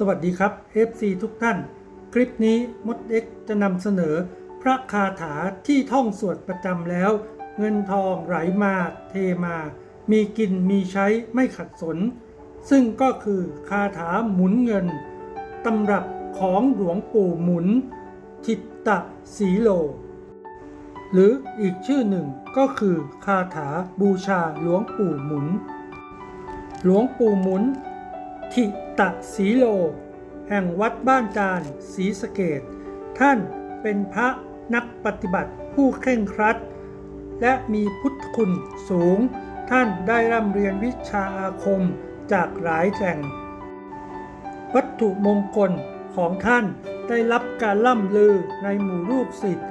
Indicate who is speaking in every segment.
Speaker 1: สวัสดีครับ FC ทุกท่าน คลิปนี้มดเอ็กจะนำเสนอ พระคาถาที่ท่องสวดประจำแล้ว เงินทองไหลมาเทมา มีกินมีใช้ไม่ขัดสน ซึ่งก็คือคาถาหมุนเงินตำรับของหลวงปู่หมุน ทิตตะสีโล หรืออีกชื่อหนึ่งก็คือคาถาบูชาหลวงปู่หมุน หลวงปู่หมุน ทิตะสีโล แห่งวัดบ้านจานศรีสะเกดท่านเป็นพระนักปฏิบัติผู้เคร่งครัด และมีพุทธคุณสูง ท่านได้ร่ำเรียนวิชาอาคมจากหลายแห่ง วัตถุมงคลของท่านได้รับการล่ำลือในหมู่ลูกศิษย์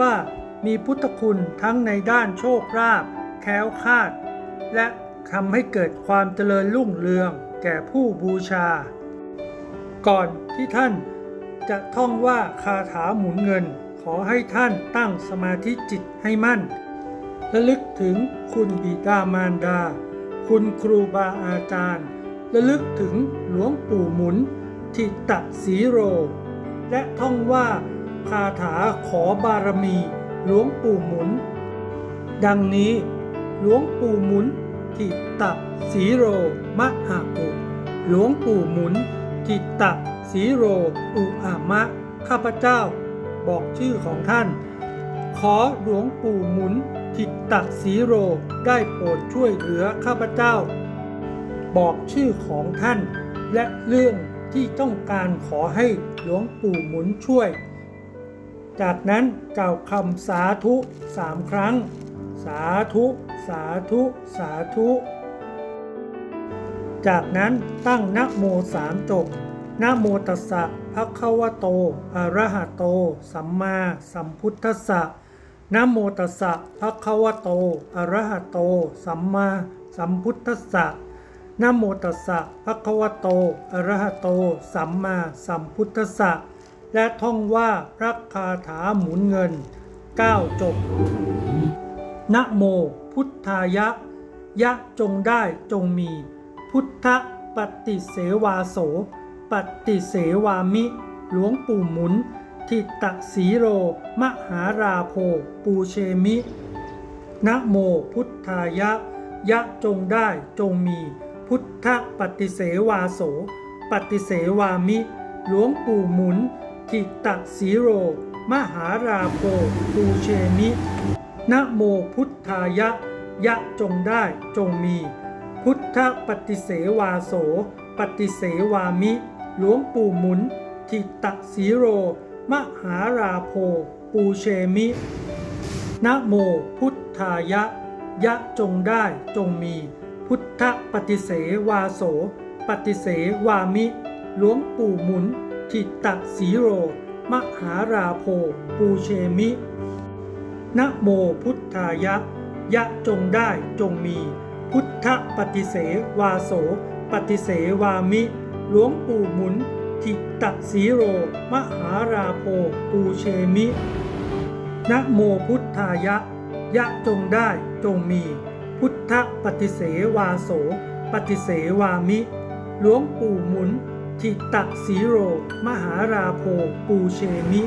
Speaker 1: ว่ามีพุทธคุณทั้งในด้านโชคลาภแค้วคาด และทำให้เกิดความเจริญรุ่งเรือง แก่ผู้บูชา ก่อนที่ท่านจะท่องว่าคาถาหมุนเงิน ขอให้ท่านตั้งสมาธิจิตให้มั่นระลึกถึงคุณบิดามารดา คุณครูบาอาจารย์ระลึกถึงหลวงปู่หมุนทิตะสีโร และท่องว่าคาถาขอบารมี หลวงปู่หมุน ดังนี้หลวงปู่หมุนทิตะสีโร มะหะอุหลวงปู่หมุนทิตะสีโรอุอามะ ข้าพเจ้า บอกชื่อของท่าน ขอหลวงปู่หมุนทิตะสีโรได้โปรดช่วยเหลือข้าพเจ้า บอกชื่อของท่าน และเรื่องที่ต้องการขอให้หลวงปู่หมุนช่วย จากนั้นกล่าวคำสาธุสามครั้ง สาธุ สาธุ สาธุ จากนั้นตั้งนะโมสามจบนะโมตัสสะภะคะวะโตอะระหะโต สัมมาสัมพุทธัสสะนะโมตัสสะภะคะวะโตอะระหะโต สัมมาสัมพุทธัสสะนะโมตัสสะภะคะวะโตอะระหะโต สัมมาสัมพุทธัสสะและท่องว่าพระคาถาหมุนเงิน 9 จบ นะโม พุทธายะ ยะจงได้จงมี พุทธปฏิเสวาโส ปฏิเสวามิ หลวงปู่หมุน ทิตสีโร มหาราโพปูเชมิ นะโมพุทธายะ ยะจงได้จงมี พุทธปฏิเสวาโส ปฏิเสวามิ หลวงปู่หมุน ทิตสีโร มหาราโพปูเชมิ นะโมพุทธายะ ยะจงได้จงมี พุทธปฏิเสวาโส ปฏิเสวามิ หลวงปู่หมุน ทิตะสีโร มหาราโพ ปูเชมิ นะโมพุทธายะ ยะจงได้จงมี พุทธปฏิเสวาโส ปฏิเสวามิ หลวงปู่หมุน ทิตะสีโร มหาราโพ ปูเชมิ นะโมพุทธายะ ยะจงได้จงมี พุทธปฏิเสวาโส ปฏิเสวามิ หลวงปู่หมุน ทิตสีโร มหาราโพปูเชมินะโมพุทธายะ ยะจงได้จงมี พุทธปฏิเสวาโส ปฏิเสวามิ หลวงปู่หมุน ทิตสีโร มหาราโพปูเชมิ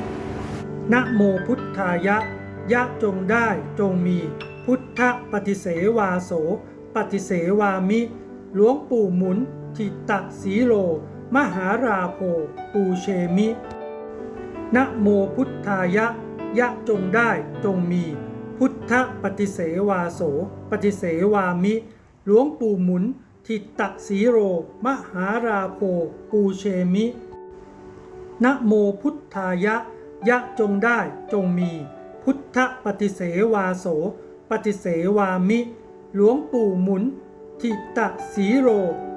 Speaker 1: นะโมพุทธายะ ยะจงได้จงมี พุทธปฏิเสวาโส ปฏิเสวามิ หลวงปู่หมุนทิตะสีโรมหาราโพปูเชมิ นะโมพุทธายะ ยะจงได้จงมี พุทธปฏิเสวาโส ปฏิเสวามิ หลวงปู่หมุน ทิตะสีโร มหาราโพปูเชมิ นะโมพุทธายะ ยะจงได้จงมี พุทธปฏิเสวาโส ปฏิเสวามิ หลวงปู่หมุนทิตะสีโร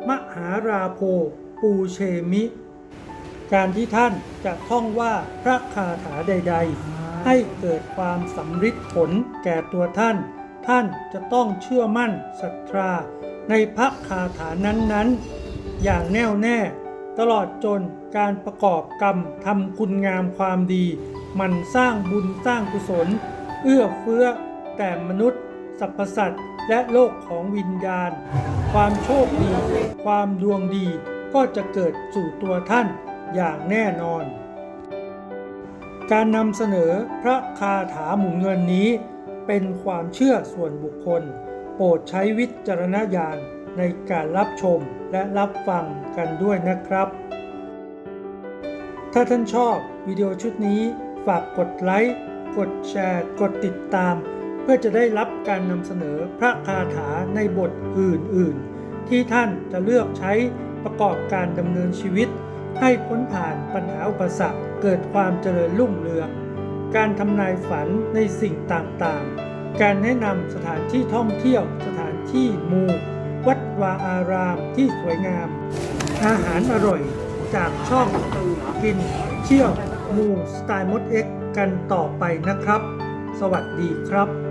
Speaker 1: มหาราโพ ปูเชมิ การที่ท่านจะท่องว่าพระคาถาใด ๆ ให้เกิดความสำฤทธิ์ผลแก่ตัวท่าน ท่านจะต้องเชื่อมั่นศรัทธาในพระคาถานั้นๆ อย่างแน่วแน่ ตลอดจนการประกอบกรรมทำคุณงามความดี มันสร้างบุญสร้างกุศล เอื้อเฟื้อแต่มนุษย์สรรพสัตว์ และโลกของวิญญาณ ความโชคดี ความดวงดีก็จะเกิดสู่ตัวท่านอย่างแน่นอน การนำเสนอพระคาถาหมุนเงินนี้ เป็นความเชื่อส่วนบุคคล โปรดใช้วิจารณญาณในการรับชมและรับฟังกันด้วยนะครับ ถ้าท่านชอบวิดีโอชุดนี้ฝากกดไลค์ กดแชร์ กดติดตาม เพื่อจะได้รับการนำเสนอพระคาถาในบทอื่นๆ ที่ท่านจะเลือกใช้ประกอบการดำเนินชีวิต ให้พ้นผ่านปัญหาอุปสรรคเกิดความเจริญรุ่งเรือง การทำนายฝันในสิ่งต่างๆ การแนะนำสถานที่ท่องเที่ยว สถานที่มู วัดวาอารามที่สวยงาม อาหารอร่อยจากช่องกินเที่ยวมูสไตล์มดเอ็กกันต่อไปนะครับ สวัสดีครับ